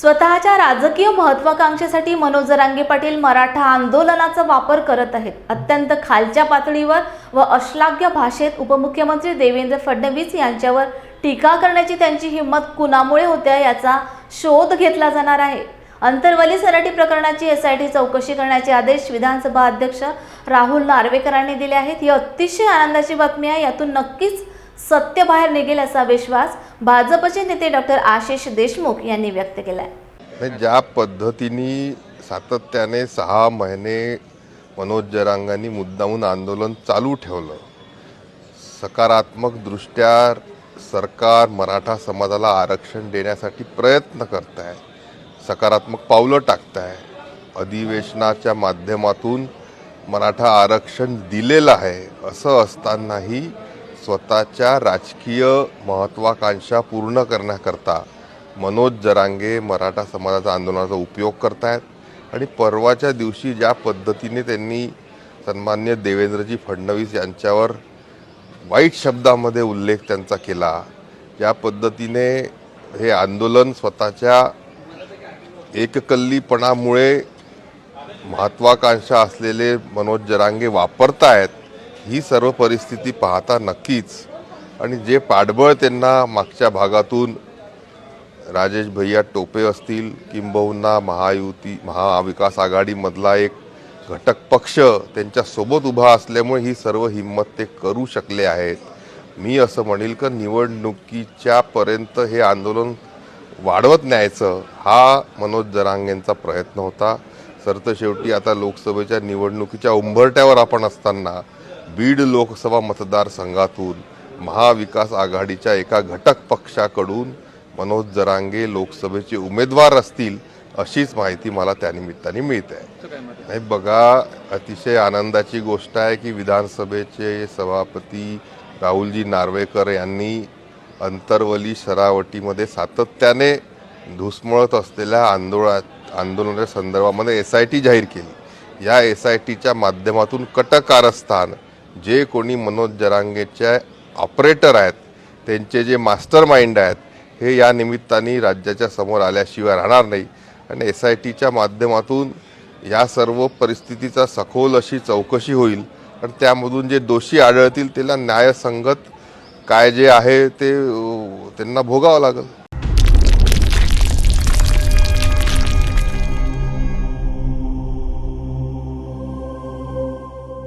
स्वतःच्या राजकीय महत्वाकांक्षेसाठी मनोज जरांगे पाटील मराठा आंदोलनाचा वापर करत आहेत. अत्यंत खालच्या पातळीवर व अश्लाघ्य भाषेत उपमुख्यमंत्री देवेंद्र फडणवीस यांच्यावर टीका करण्याची त्यांची हिंमत कुणामुळे होत्या याचा शोध घेतला जाणार आहे. अंतर्वली सराटी प्रकरणाची एस आय टी चौकशी करण्याचे आदेश विधानसभा अध्यक्ष राहुल नार्वेकरांनी दिले आहेत. ही अतिशय आनंदाची बातमी आहे. यातून नक्कीच सत्य बाहेर निघेल असा विश्वास भाजपचे नेते डॉक्टर आशिष देशमुख यांनी व्यक्त केला आहे ज्या पद्धतीने सातत्याने सहा महिने मनोज जरांगांनी मुद्दामून आंदोलन चालू ठेवलं सकारात्मकदृष्ट्या सरकार मराठा समाजाला आरक्षण देण्यासाठी प्रयत्न करत आहे सकारात्मक पावलं टाकत आहे अधिवेशनाच्या माध्यमातून मराठा आरक्षण दिलेलं आहे असं असतानाही स्वतःच्या राजकीय महत्त्वाकांक्षा पूर्ण करण्याकरता मनोज जरांगे मराठा समाजाचा आंदोलनाचा उपयोग करतायत आणि परवाच्या दिवशी ज्या पद्धतीने त्यांनी सन्मान्य देवेंद्रजी फडणवीस यांच्यावर वाईट शब्दामध्ये उल्लेख त्यांचा केला ज्या पद्धतीने हे आंदोलन स्वतःच्या एककल्लीपणामुळे महत्वाकांक्षा असलेले मनोज जरांगे वापरतायत ही सर्व परिस्थिती पाहता नक्कीच. आणि जे पाठबळ त्यांना मागच्या भागातून राजेश भैया टोपे असतील किंबहुना महायुती महाविकास आघाडीमधला एक घटक पक्ष त्यांच्यासोबत उभा असल्यामुळे ही सर्व हिंमत ते करू शकले आहेत. मी असं म्हणेल का निवडणुकीच्या पर्यंत हे आंदोलन वाढवत न्यायचं हा मनोज जरांगेंचा प्रयत्न होता. सरतं शेवटी आता लोकसभेच्या निवडणुकीच्या उंबरट्यावर आपण असताना बीड लोकसभा मतदारसंघातून महाविकास आघाडीच्या एका घटक पक्षाकडून मनोज जरांगे लोकसभेचे उमेदवार असतील अशीच माहिती मला त्यानिमित्ताने मिळते. नाही बघा अतिशय आनंदाची गोष्ट आहे की विधानसभेचे सभापती राहुलजी नार्वेकर यांनी अंतरवली शरावटीमध्ये सातत्याने धुसमळत असलेल्या आंदोलना आंदोलनाच्या संदर्भामध्ये एस आय टी जाहीर केली. या एस आय टीच्या माध्यमातून कटकारस्थान जे कोणी मनोज जरांगेचे ऑपरेटर आहेत त्यांचे जे मास्टर माइंड आहेत हे या निमित्ताने राज्याच्या समोर आल्याशिवाय राहणार नाही. आणि एस आय टीच्या माध्यमातून या सर्व परिस्थितीचा सखोल अशी चौकशी होईल. आणि त्यामधून जे दोषी आढळतील त्याला न्यायसंगत काय जे आहे ते त्यांना भोगावं लागेल.